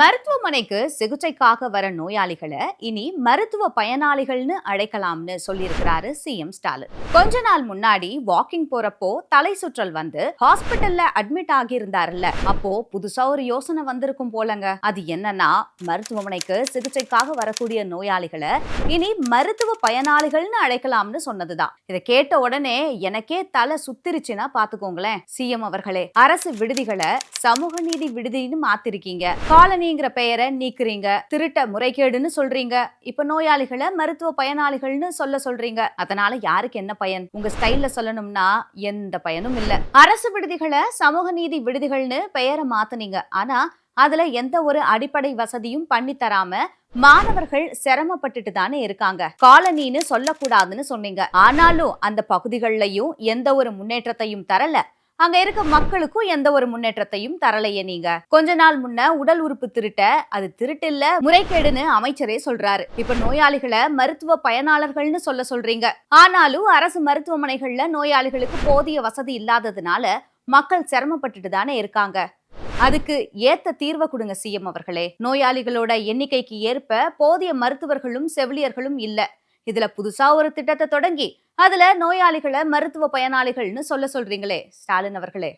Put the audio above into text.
மருத்துவமனைக்கு சிகிச்சைக்காக வர நோயாளிகளை இனி மருத்துவ பயனாளிகள்னு அழைக்கலாம்னு சொல்லியிருக்கிறாரு சிஎம் ஸ்டாலின். கொஞ்ச நாள் முன்னாடி வாக்கிங் போறப்போ தலை சுற்றல் வந்து ஹாஸ்பிட்டல்ல அட்மிட் ஆகியிருந்தாருல்ல அப்போ புதுசா ஒரு யோசனை வந்திருக்கும் போலங்க. அது என்னன்னா மருத்துவமனைக்கு சிகிச்சைக்காக வரக்கூடிய நோயாளிகளை இனி மருத்துவ பயனாளிகள்னு அழைக்கலாம்னு சொன்னதுதான். இதை கேட்ட உடனே எனக்கே தலை சுத்திருச்சுன்னா பாத்துக்கோங்களேன் சிஎம் அவர்களே. அரசு விடுதிகளை சமூக நீதி விடுதின்னு மாத்திருக்கீங்க. காலனி காலனிங்கிற பெயரை நீக்குறீங்க. திருட்ட முறைகேடுன்னு சொல்றீங்க. இப்ப நோயாளிகளை மருத்துவ பயனாளிகள்னு சொல்ல சொல்றீங்க. அதனால யாருக்கு என்ன பயன்? உங்க ஸ்டைல்ல சொல்லணும்னா எந்த பயனும் இல்ல. அரசு விடுதிகளை சமூக நீதி விடுதிகள்னு பெயரை மாத்துனீங்க. ஆனா அதுல எந்த ஒரு அடிப்படை வசதியும் பண்ணி தராம மாணவர்கள் சிரமப்பட்டுட்டு தானே இருக்காங்க. காலனின்னு சொல்லக்கூடாதுன்னு சொன்னீங்க. ஆனாலும் அந்த பகுதிகள்லயும் எந்த ஒரு முன்னேற்றத்தையும் தரல. அங்க இருக்க மக்களுக்கும் எந்த ஒரு முன்னேற்றத்தையும் தரலையே நீங்க. கொஞ்ச நாள் முன்ன உடல் உறுப்பு திருட்ட அது திருட்டு இல்ல முறைகேடுன்னு அமைச்சரே சொல்றாரு. இப்ப நோயாளிகளை மருத்துவ பயனாளர்கள்னு சொல்ல சொல்றீங்க. ஆனாலும் அரசு மருத்துவமனைகள்ல நோயாளிகளுக்கு போதிய வசதி இல்லாததுனால மக்கள் சிரமப்பட்டுட்டு தானே இருக்காங்க. அதுக்கு ஏத்த தீர்வை கொடுங்க சிஎம் அவர்களே. நோயாளிகளோட எண்ணிக்கைக்கு ஏற்ப போதிய மருத்துவர்களும் செவிலியர்களும் இல்லை. இதுல புதுசா ஒரு திட்டத்தை தொடங்கி அதுல நோயாளிகளை மருத்துவ பயனாளிகள்னு சொல்ல சொல்றீங்களே ஸ்டாலின் அவர்களே.